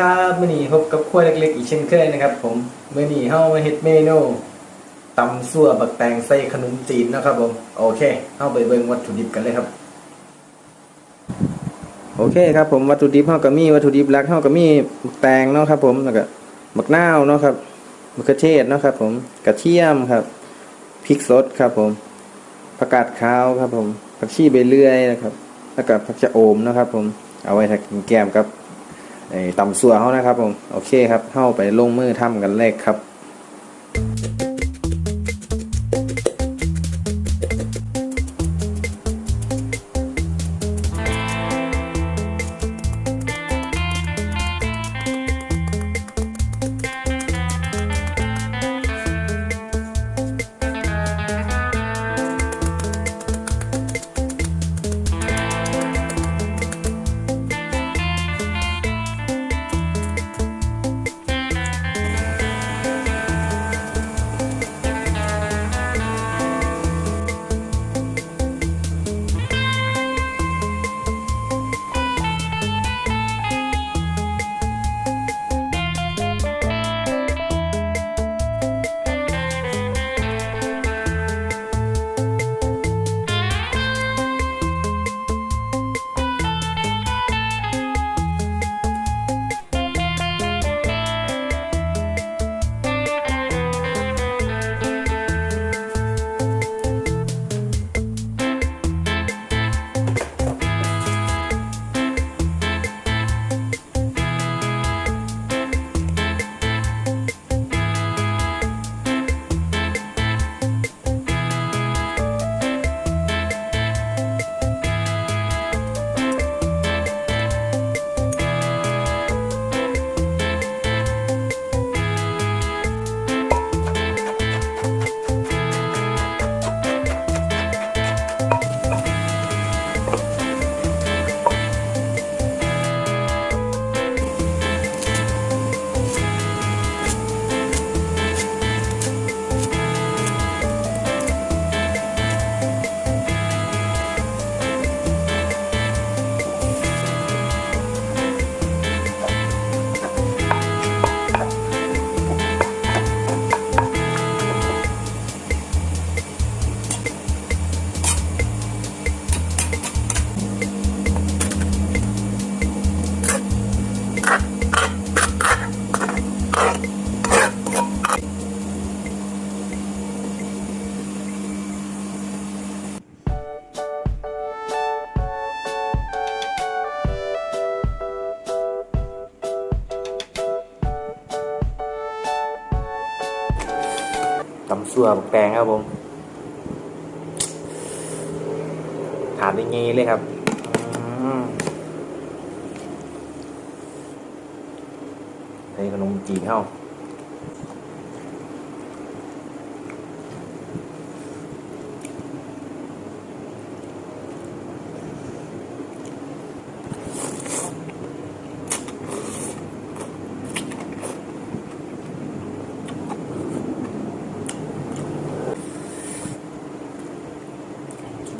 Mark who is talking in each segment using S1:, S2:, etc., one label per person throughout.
S1: สวัสดีครับมื่อนี้พบกับครัวเล็กๆอีกเช่นเคยนะครับ ผมมื่อนี้เฮามาเฮ็ดเมนูตำซั่วบักแตงใส่ขนมจีนนะครับผมโอเคเฮาไปเบิ่งวัตถุดิบกันเลยครับ โอเคครับผมวัตถุดิบเฮาก็มีวัตถุดิบหลักเฮาก็มีบักแตงเนาะครับผมแล้วก็บักนาวเนาะครับมะเขือเทศเนาะครับ ผมกระเทียมครับพริกสดครับผมผักกาดขาวครับ ผมผักชีใบเลื่อยนะครับ แล้วก็ผักชะโอมนะครับ ผมเอาไว้ทากินแกล้มกับ ไอ้ตำสัวเขานะครับผมโอเคครับเข้าไปลงมือทำกันแรกครับ ตำสัวบักแตงครับผมถามได้งี้เลยครับอืมใส่ขนมจีนเข้า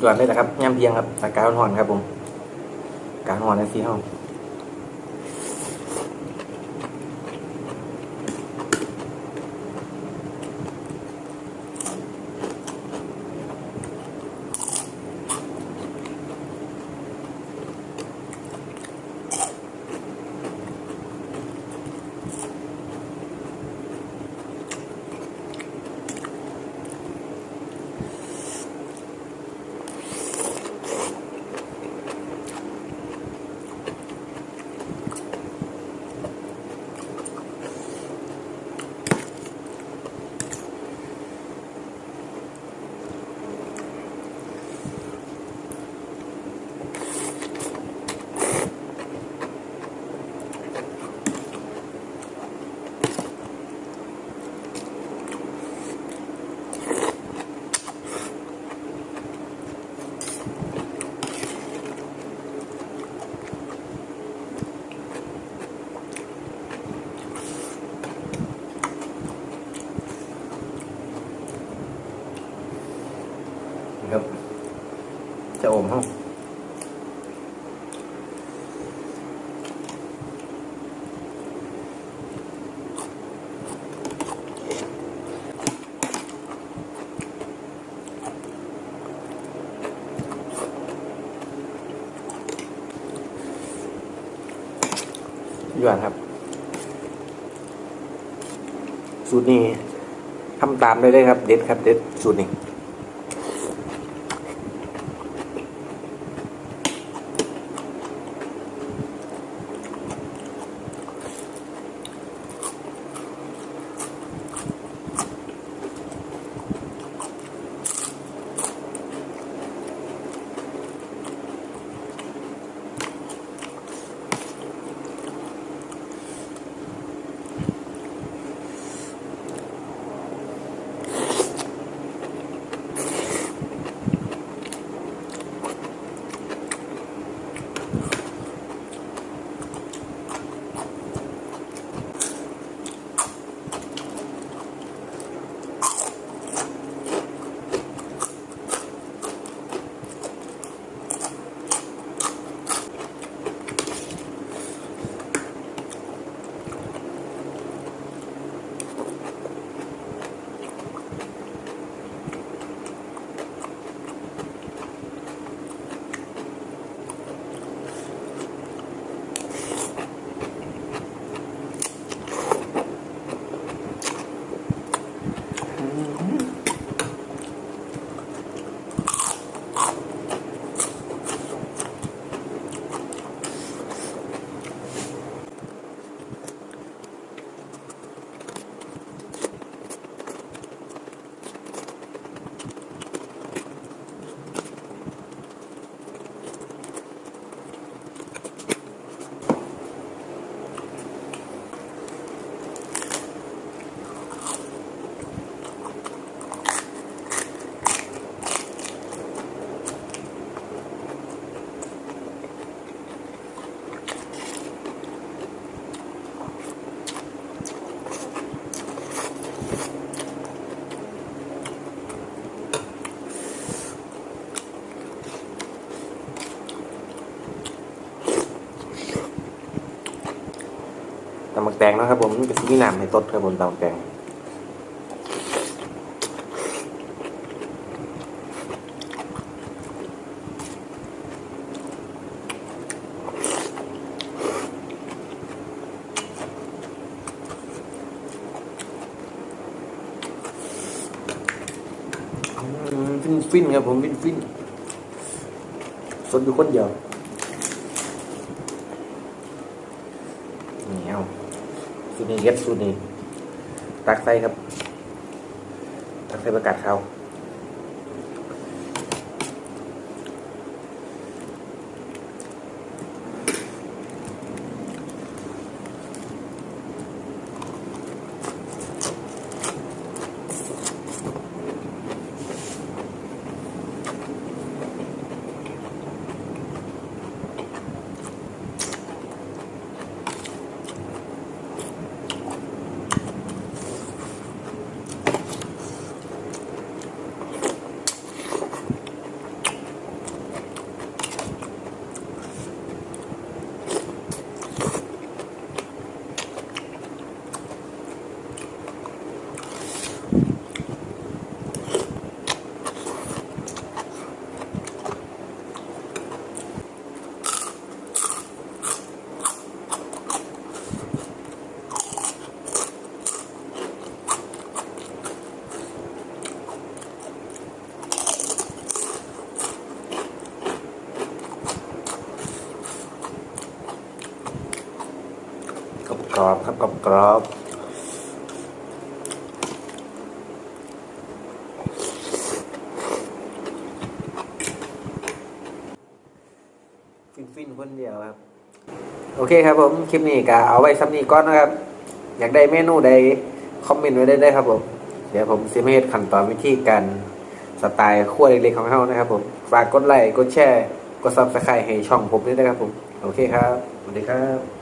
S1: ส่วนเลยนะครับย่ำเพียงครับอากาศห่อนครับผม กาศร้อนในสีห้อง
S2: โอมเฮาหยวนครับ สูตรนี้ทำตามได้เลยครับ เด็ดครับ เด็ดสูตรนี้ แตงนะครับผมนี่เป็นสิ่งที่นำให้ตดครับผมตำบักแตงฟินฟินครับผมฟินฟินสดอยู่คนเดียวเหนียว สูตรนี้เย็ดสูตรนี้ ตักใส่ครับ ตักใส่ประกาศเขาก รอบกรอบครับกรอบกรอบฟินฟินคนเดียวครับ โอเคครับผม คลิปนี้ก็เอาไว้ซ้ำนี้ก่อนนะครับ อยากได้เมนูใด คอมเมนต์ไว้ได้เลยครับผม เดี๋ยวผมจะมาเฮ็ดขั้นตอนวิธีการสไตล์ขั้วเล็กๆของเขานะครับผม ฝากกดไลค์ กดแชร์ กดซับสไครต์ให้ช่องผมด้วยนะครับผม โอเคครับ สวัสดีครับ